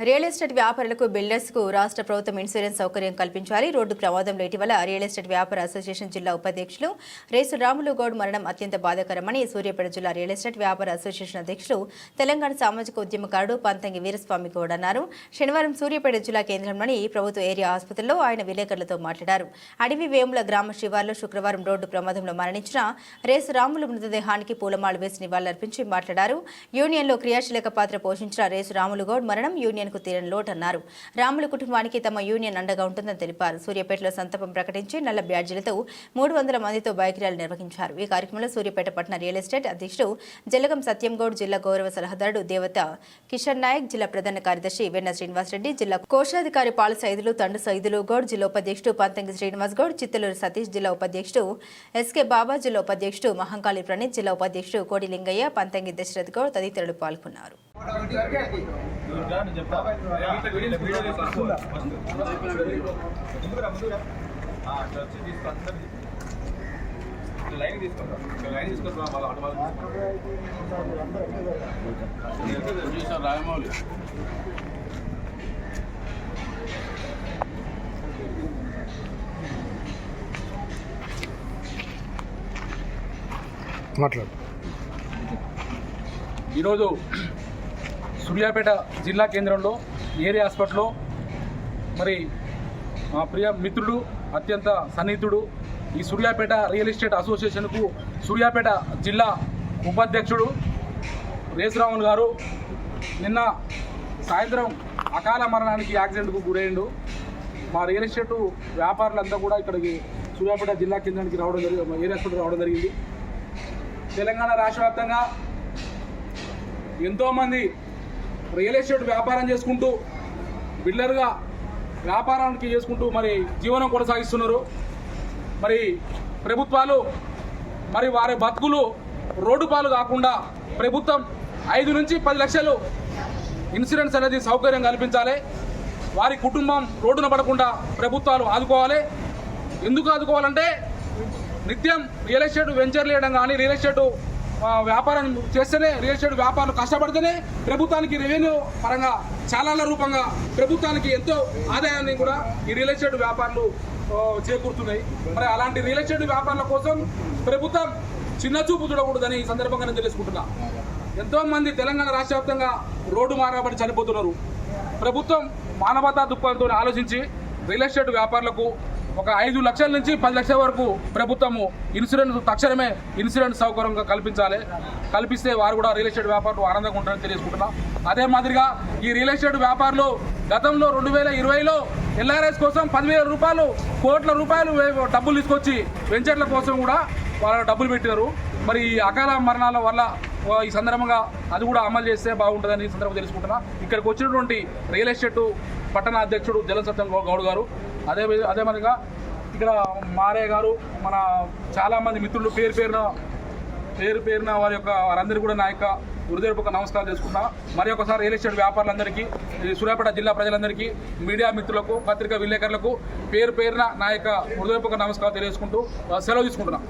Real estate వ్యాపారులకు బిల్డర్స్కు రాష్ట్ర ప్రభుత్వం ఇన్సూరెన్స్ సౌకర్యం కల్పించాలి. రోడ్డు ప్రమాదంలో ఇటీవల రియల్ ఎస్టేట్ వ్యాపార అసోసియేషన్ జిల్లా ఉపాధ్యక్షులు రేసు రాములు గౌడ్ మరణం అత్యంత బాధాకరమని సూర్యాపేట జిల్లా రియల్ ఎస్టేట్ వ్యాపార అసోసియేషన్ అధ్యక్షులు తెలంగాణ సామాజిక ఉద్యమకారుడు పంతంగి వీరస్వామి గౌడ్ అన్నారు. శనివారం సూర్యాపేట జిల్లా కేంద్రంలోని ప్రభుత్వ ఏరియా ఆసుపత్రిలో ఆయన విలేకరులతో మాట్లాడారు. అడవి వేముల గ్రామ శివార్లో శుక్రవారం రోడ్డు ప్రమాదంలో మరణించిన రేసు రాములు మృతదేహానికి పూలమాల వేసి నివాళులర్పించి మాట్లాడారు. యూనియన్లో క్రియాశీలక పాత్ర పోషించిన రేసు రాములు గౌడ్ మరణం యూనియన్కు తీరని లోటు అన్నారు. రాములు కుటుంబానికి తమ యూనియన్ అండగా ఉంటుందని తెలిపారు. సూర్యాపేటలో సంతపం ప్రకటించి నల్ల బ్యాడ్జీలతో మూడు వందల మందితో బైక్ ర్యాలీ నిర్వహించారు. ఈ కార్యక్రమంలో సూర్యాపేట పట్టణ రియల్ ఎస్టేట్ అధ్యక్షుడు జలగం సత్యంగౌడ్ జిల్లా గౌరవ సలహాదారుడు దేవత కిషన్ నాయక్ జిల్లా ప్రధాన కార్యదర్శి వెన్న శ్రీనివాసరెడ్డి జిల్లా కోశాధికారి పాల సైదులు తండు సైదులు గౌడ్ జిల్లా ఉపాధ్యక్షుడు పంతంగి శ్రీనివాస్ గౌడ్ చిత్తలూరు సతీష్ జిల్లా ఉపాధ్యక్షుడు ఎస్కే బాబా జిల్లా ఉపాధ్యక్షుడు మహంకాళి ప్రణీత్ జిల్లా ఉపాధ్యక్షుడు కోడి లింగయ్య పంతంగి దశరథ్ గౌడ్ తదితరులు పాల్గొన్నారు. లైన్ తీసుకుంటాం లైన్ తీసుకుంటాం వాళ్ళ అటు రాజమౌళి మాట్లాడు. ఈరోజు సూర్యాపేట జిల్లా కేంద్రంలో ఏరియా హాస్పిటల్లో మరి మా ప్రియ మిత్రుడు అత్యంత సన్నిహితుడు ఈ సూర్యాపేట రియల్ ఎస్టేట్ అసోసియేషన్కు సూర్యాపేట జిల్లా ఉపాధ్యక్షుడు రేసురాములు గారు నిన్న సాయంత్రం అకాల మరణానికి యాక్సిడెంట్కు గురైండు. మా రియల్ ఎస్టేట్ వ్యాపారులంతా కూడా ఇక్కడికి సూర్యాపేట జిల్లా కేంద్రానికి రావడం జరిగింది ఏరియా హాస్పిటల్ రావడం జరిగింది. తెలంగాణ రాష్ట్ర వ్యాప్తంగా ఎంతోమంది రియల్ ఎస్టేట్ వ్యాపారం చేసుకుంటూ బిల్డర్గా వ్యాపారానికి చేసుకుంటూ మరి జీవనం కొనసాగిస్తున్నారు. మరి ప్రభుత్వాలు మరి వారి బతుకులు రోడ్డు పాలు కాకుండా ప్రభుత్వం ఐదు నుంచి పది లక్షలు ఇన్సూరెన్స్ అనేది సౌకర్యం కల్పించాలి. వారి కుటుంబం రోడ్డున పడకుండా ప్రభుత్వాలు ఆదుకోవాలి. ఎందుకు ఆదుకోవాలంటే నిత్యం రియల్ ఎస్టేట్ వెంచర్ వేయడం కానీ రియల్ ఎస్టేట్ వ్యాపారం చేస్తేనే రియల్ ఎస్టేట్ వ్యాపారులు కష్టపడితేనే ప్రభుత్వానికి రెవెన్యూ పరంగా చాలా రూపంగా ప్రభుత్వానికి ఎంతో ఆదాయాన్ని కూడా ఈ రియల్ ఎస్టేట్ వ్యాపారులు చేకూరుతున్నాయి. మరి అలాంటి రియల్ ఎస్టేట్ వ్యాపారుల కోసం ప్రభుత్వం చిన్న చూపు చూడకూడదని ఈ సందర్భంగా నేను తెలుసుకుంటున్నా ఎంతో మంది తెలంగాణ రాష్ట్ర వ్యాప్తంగా రోడ్డు మారబడి చనిపోతున్నారు. ప్రభుత్వం మానవతా దృక్పథంతో ఆలోచించి రియల్ ఎస్టేట్ వ్యాపారులకు ఒక ఐదు లక్షల నుంచి పది లక్షల వరకు ప్రభుత్వము ఇన్సూరెన్స్ తక్షణమే ఇన్సూరెన్స్ సౌకర్యంగా కల్పించాలి. కల్పిస్తే వారు కూడా రియల్ ఎస్టేట్ వ్యాపారులు ఆనందంగా ఉంటారని తెలియజేసుకుంటున్నాం. అదే మాదిరిగా ఈ రియల్ ఎస్టేట్ వ్యాపారులు గతంలో రెండు వేల ఇరవైలో ఎల్ఆర్ఎస్ కోసం పదివేల రూపాయలు కోట్ల రూపాయలు డబ్బులు తీసుకొచ్చి వెంచర్ల కోసం కూడా వాళ్ళ డబ్బులు పెట్టారు మరి ఈ అకాల మరణాల వల్ల ఈ సందర్భంగా అది కూడా అమలు చేస్తే బాగుంటుందని ఈ సందర్భంగా తెలుసుకుంటున్నా. ఇక్కడికి వచ్చినటువంటి రియల్ ఎస్టేట్ పట్టణ అధ్యక్షుడు జలసత్యం గౌ- గౌడ్ గారు అదే అదే మాదిరిగా ఇక్కడ మారే గారు మన చాలామంది మిత్రులు పేరు పేరున పేరు పేరున వారి యొక్క వారందరి కూడా నా యొక్క హృదయపూర్వక నమస్కారం చేసుకుంటా మరి ఒకసారి రియల్ ఎస్టేట్ వ్యాపారులందరికీ ఈ సూర్యాపేట జిల్లా ప్రజలందరికీ మీడియా మిత్రులకు పత్రికా విలేకరులకు పేరు పేరున నా యొక్క హృదయపూర్వక నమస్కారం తెలియజేసుకుంటూ సెలవు తీసుకుంటున్నాం.